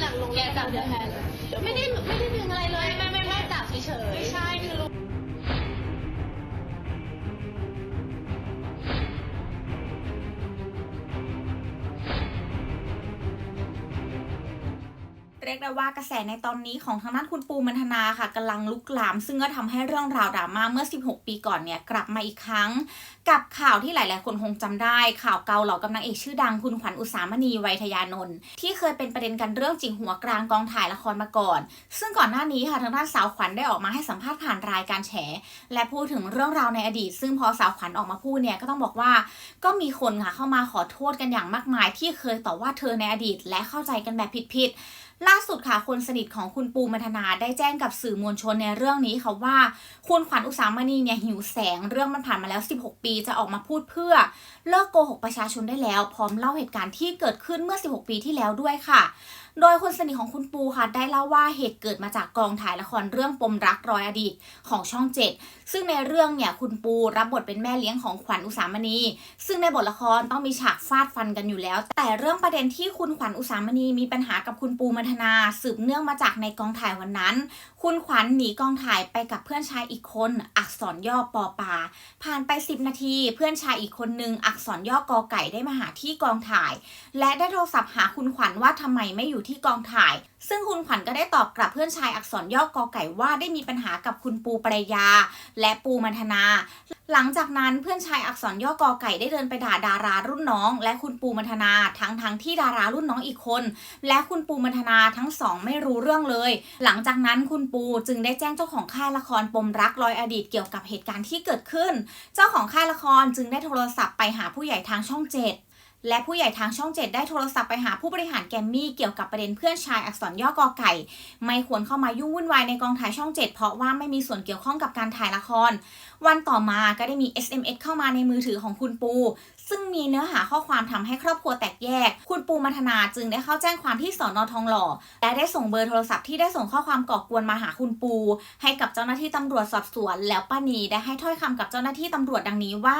หนักลงแกจับเดือยแทนไม่ได้ไม่ได้ดึงอะไรเลยไม่ไม่ไม่จับเฉย เรียกได้ว่ากระแสในตอนนี้ของทางด้านคุณปูมันธนาค่ะกำลังลุกลาม ซึ่งก็ทำให้เรื่องราวดราม่าเมื่อ 16 ปีก่อนเนี่ยกลับมาอีกครั้ง กับข่าวที่หลาย ๆ คนคงจำได้ ข่าวเกาเหล่ากำนางเอกชื่อดังคุณขวัญอุสามณีไวยทยานนท์ที่เคยเป็นประเด็นกันเรื่องจิงหัวกลางกองถ่ายละครมาก่อน ซึ่งก่อนหน้านี้ค่ะทางด้านสาวขวัญได้ออกมาให้สัมภาษณ์ผ่านรายการแฉ และพูดถึงเรื่องราวในอดีต ซึ่งพอสาวขวัญออกมาพูดเนี่ยก็ต้องบอกว่า ก็มีคนค่ะเข้ามาขอโทษกันอย่างมากมาย ที่เคยต่อว่าเธอในอดีต และเข้าใจกันแบบผิดๆ ล่าสุดค่ะคนสนิทของคุณปูมัทนาได้แจ้งกับสื่อมวลชนในเรื่องนี้ค่ะว่า คุณขวัญอุสามณีเนี่ยหิวแสงเรื่องมันผ่านมาแล้ว 16 ปีจะออกมาพูดเพื่อ เลิกโกหกประชาชนได้แล้ว พร้อมเล่าเหตุการณ์ที่เกิดขึ้นเมื่อ 16 ปีที่แล้วด้วยค่ะ โดยคนสนิทของคุณปูค่ะได้เล่าว่าเหตุเกิดมาจากกองถ่ายละครเรื่องปมรักรอยอดีตของช่องเจ็ดซึ่งในเรื่องเนี่ยคุณปูรับบทเป็นแม่เลี้ยงของขวัญอุสามณี ซึ่งในบทละครต้องมีฉากฟาดฟันกันอยู่แล้ว แต่เรื่องประเด็นที่คุณขวัญอุสามณีมีปัญหากับคุณปูมัทนาสืบเนื่องมาจากในกองถ่ายวันนั้น คุณขวัญหนีกองถ่ายไปกับเพื่อนชายอีกคน อักษรย่อปอปา ผ่านไป 10 นาที เพื่อนชายอีกคนนึงอักษรย่อกอไก่ได้มาหาที่กองถ่าย และได้โทรศัพท์หาคุณขวัญว่าทำไมไม่อยู่ที่กองถ่าย ซึ่งคุณขวัญก็ได้ตอบกลับเพื่อนชายอักษรย่อกอไก่ว่าได้มีปัญหากับคุณปูปรยา และปูมันธนา หลังจากนั้นเพื่อนชายอักษรย่อกอไก่ได้เดินไปด่าดารารุ่นน้อง และคุณปูมัทนาทั้งทั้งที่ดารารุ่นน้องอีกคน และคุณปูมัทนาทั้งสองไม่รู้เรื่องเลย หลังจากนั้นคุณปูจึงได้แจ้งเจ้าของค่ายละครปมรักรอยอดีตเกี่ยวกับเหตุการณ์ที่เกิดขึ้น เจ้าของค่ายละครจึงได้โทรศัพท์ไปหาผู้ใหญ่ทางช่องเจ็ด และผู้ใหญ่ทางช่องเจ็ดได้โทรศัพท์ไปหาผู้บริหารแกรมมี่เกี่ยวกับประเด็นเพื่อนชายอักษรย่อกอไก่ ไม่ควรเข้ามายุ่งวุ่นวายในกองถ่ายช่องเจ็ดเพราะว่าไม่มีส่วนเกี่ยวข้องกับการถ่ายละคร วันต่อมาก็ได้มี SMS เข้ามาในมือถือของคุณปู ซึ่งมีเนื้อหาข้อความทำให้ครอบครัวแตกแยก คุณปูมัทนาจึงได้เข้าแจ้งความที่สอนอทองหล่อและได้ส่งเบอร์โทรศัพท์ที่ได้ส่งข้อความก่อกวนมาหาคุณปู ให้กับเจ้าหน้าที่ตำรวจสอบสวน แล้วป้านีได้ให้ถ้อยคำกับเจ้าหน้าที่ตำรวจดังนี้ว่า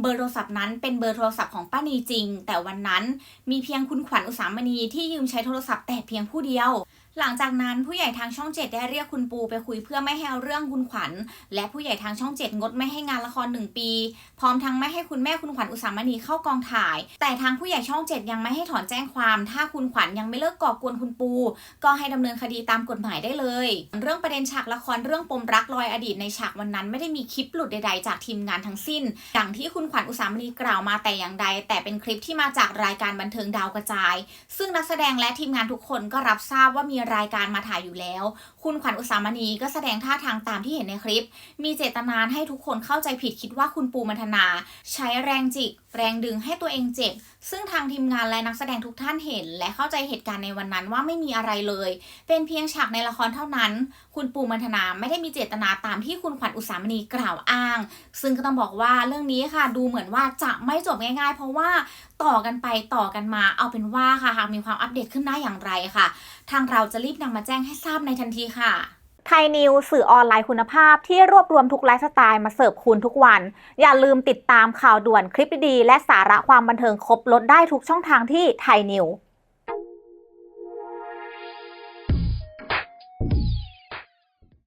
เบอร์โทรศัพท์นั้นเป็นเบอร์โทรศัพท์ของป้านีจริงแต่วันนั้นมีเพียงคุณขวัญอุสามณีที่ยืมใช้โทรศัพท์แต่เพียงผู้เดียว หลังจากนั้นผู้ใหญ่ทางช่องเจ็ดได้เรียกคุณปูไปคุยเพื่อไม่ให้เอาเรื่องคุณขวัญ และผู้ใหญ่ทางช่องเจ็ดงดไม่ให้งานละครหนึ่งปี พร้อมทั้งไม่ให้คุณแม่คุณขวัญอุสามณีเข้ากองถ่าย แต่ทางผู้ใหญ่ช่องเจ็ดยังไม่ให้ถอนแจ้งความ ถ้าคุณขวัญยังไม่เลิกก่อกวนคุณปู ก็ให้ดำเนินคดีตามกฎหมายได้เลย เรื่องประเด็นฉากละครเรื่องปมรักรอยอดีตในฉากวันนั้น ไม่ได้มีคลิปหลุดใด ๆ จากทีมงานทั้งสิ้นอย่างที่คุณขวัญอุสามณีกล่าวมาแต่อย่างใด แต่เป็นคลิปที่มาจากรายการบันเทิงดาวกระจาย ซึ่งนักแสดงและทีมงานทุกคนก็รับทราบว่ามีรายการมาถ่ายอยู่แล้ว คุณขวัญอุสามณีก็แสดงท่าทางตามที่เห็นในคลิป มีเจตนาให้ทุกคนเข้าใจผิดคิดว่าคุณปูมัทนา ใช้แรงจิก แรงดึงให้ตัวเองเจ็บ ซึ่งทางทีมงานและนักแสดงทุกท่านเห็น และเข้าใจเหตุการณ์ในวันนั้นว่าไม่มีอะไรเลย เป็นเพียงฉากในละครเท่านั้น คุณปูมัทนาไม่ได้มีเจตนาตามที่คุณขวัญอุสามณีกล่าวอ้าง ซึ่งก็ต้องบอกว่าเรื่องนี้ค่ะ ดูเหมือนว่าจะไม่จบง่ายๆ เพราะว่าต่อกันไปต่อกันมา เอาเป็นว่าค่ะหากมีความอัปเดตขึ้นหน้าอย่างไรค่ะ ทางเราจะรีบนำมาแจ้งให้ทราบในทันทีค่ะไทยนิวสื่อออนไลน์คุณภาพที่รวบรวมทุกไลฟ์สไตล์มาเสิร์ฟคุณทุกวัน อย่าลืมติดตามข่าวด่วนคลิปดีๆและสาระความบันเทิงครบลดได้ทุกช่องทางที่ไทยนิว